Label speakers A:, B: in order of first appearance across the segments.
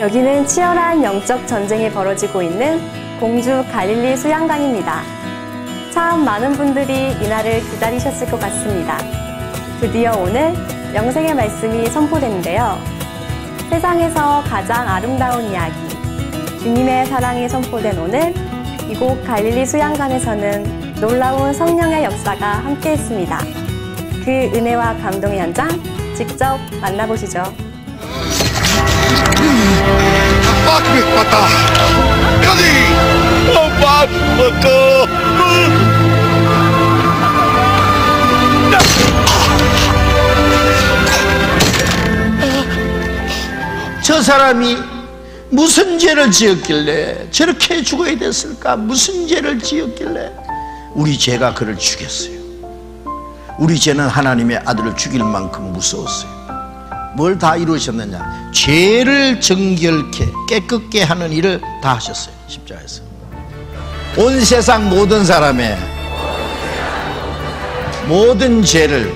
A: 여기는 치열한 영적 전쟁이 벌어지고 있는 공주 갈릴리 수양강입니다. 참 많은 분들이 이날을 기다리셨을 것 같습니다. 드디어 오늘 영생의 말씀이 선포되는데요. 세상에서 가장 아름다운 이야기, 주님의 사랑이 선포된 오늘 이곳 갈릴리 수양강에서는 놀라운 성령의 역사가 함께했습니다. 그 은혜와 감동의 현장 직접 만나보시죠.
B: Gì Bác mà cơ
C: 저 사람이 무슨 죄를 지었길래 저렇게 죽어야 됐을까? 무슨 죄를 지었길래 우리 죄가 그를 죽였어요. 우리 죄는 하나님의 아들을 죽일 만큼 무서웠어요. 뭘 다 이루셨느냐? 죄를 정결케 깨끗게 하는 일을 다 하셨어요. 십자가에서. 온 세상 모든 사람의 모든 죄를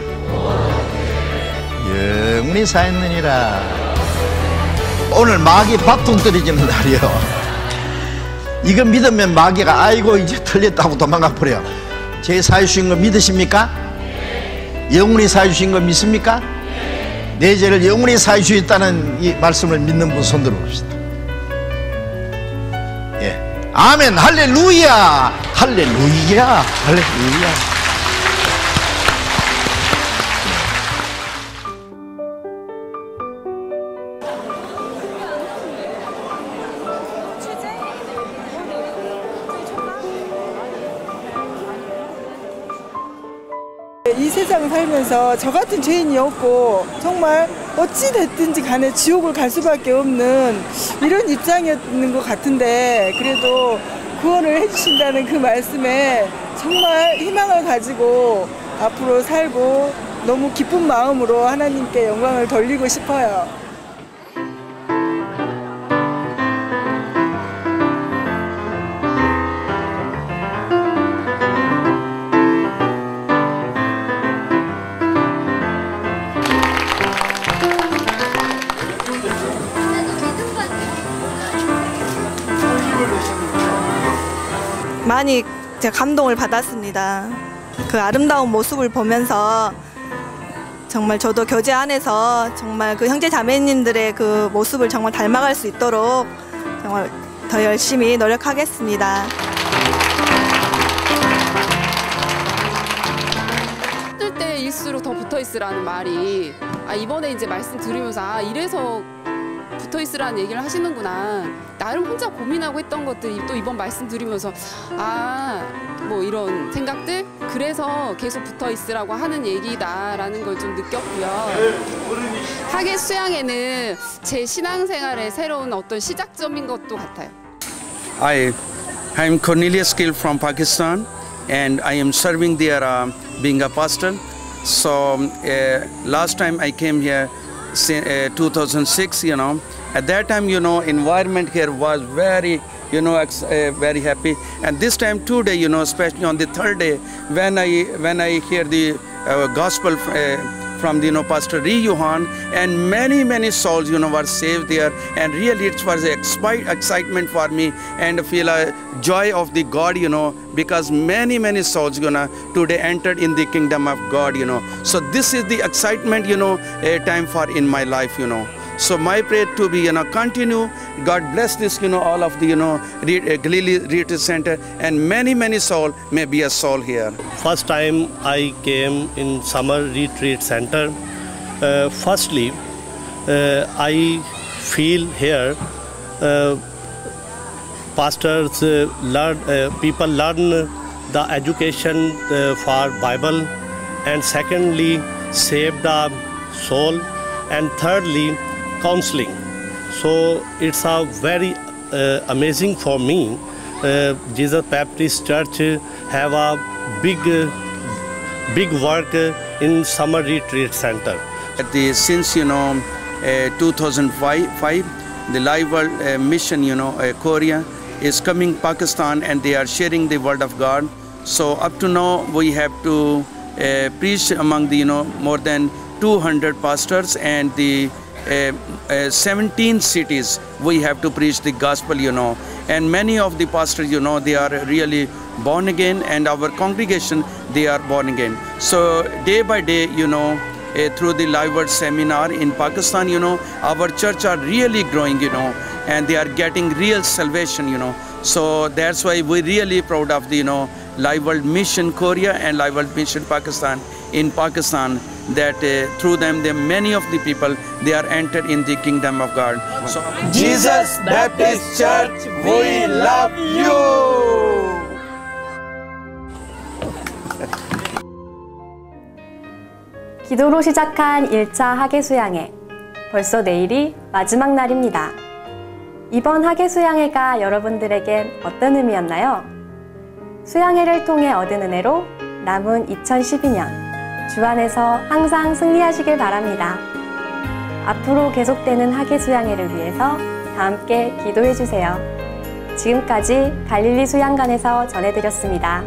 C: 영원히 사했느니라. 오늘 마귀 밥통 떨어지는 날이요. 이거 믿으면 마귀가 아이고 이제 틀렸다고 도망가 버려. 제 사주신 거 믿으십니까? 영원히 사주신 거 믿습니까? 내 죄를 영원히 사주셨다는 이 말씀을 믿는 분 손들어 봅시다. 예. 아멘. 할렐루야. 할렐루야. 할렐루야.
D: 이 세상을 살면서 저 같은 죄인이 없고 정말 어찌 됐든지 간에 지옥을 갈 수밖에 없는 이런 입장이었는 것 같은데 그래도 구원을 해주신다는 그 말씀에 정말 희망을 가지고 앞으로 살고 너무 기쁜 마음으로 하나님께 영광을 돌리고 싶어요.
E: 많이 제가 감동을 받았습니다. 그 아름다운 모습을 보면서 정말 저도 교제 안에서 정말 그 형제 자매님들의 그 모습을 정말 닮아갈 수 있도록 정말 더 열심히 노력하겠습니다.
F: 힘들 때일수록 더 붙어 있으라는 말이 아 이번에 이제 말씀 들으면서 아 이래서 붙어 있으라는 얘기를 하시는구나 나름 혼자 고민하고 했던 것들이 또 이번 말씀 들으면서 아 뭐 이런 생각들 그래서 계속 붙어 있으라고 하는 얘기다라는 걸 좀 느꼈고요 하계 수양에는 제 신앙생활의 새로운 어떤 시작점인 것도 같아요.
G: I am Cornelius Gill from Pakistan and I am serving there uh, being a pastor. So uh, last time I came here 2006 you know. At that time you know environment here was very you know uh, very happy. And this time today you know especially on the third day when I when I hear the uh, gospel uh, from the, you know Pastor Ri Johan and many many souls you know were saved there. And really it was excitement for me and feel a joy of the God you know because many many souls you know today entered in the kingdom of God you know. So this is the excitement you know a time for in my life you know so my prayer to be you know continue. God bless this you know all of the you know uh, Galilee Retreat Center and many many soul may be a soul here.
H: First time I came in summer retreat center. Uh, firstly, uh, I feel here uh, pastors uh, learn, uh, people learn the education for Bible, and secondly, save the soul, and thirdly, counseling. So it's a very uh, amazing for me. Uh, Jesus Baptist Church have a big, big work in summer retreat center.
G: At the since you know uh, 2005 the live world uh, mission you know uh, korea is coming pakistan and they are sharing the word of god so up to now we have to uh, preach among the you know more than 200 pastors and the 17 cities we have to preach the gospel you know. And many of the pastors you know they are really born again and our congregation they are born again. So day by day you know uh, through the live word seminar in pakistan you know our church are really growing you know and they are getting real salvation you know. So that's why we're really proud of the you know live world mission korea and live world mission pakistan in pakistan that uh, through them there many of the people they are entered in the kingdom of god so
I: Jesus Baptist Church, we love you.
A: 기도로 시작한 1차 학예 수양회. 벌써 내일이 마지막 날입니다. 이번 학예 수양회가 여러분들에겐 어떤 의미였나요? 수양회를 통해 얻은 은혜로 남은 2012년 주 안에서 항상 승리하시길 바랍니다. 앞으로 계속되는 학예 수양회를 위해서 다 함께 기도해 주세요. 지금까지 갈릴리 수양관에서 전해드렸습니다.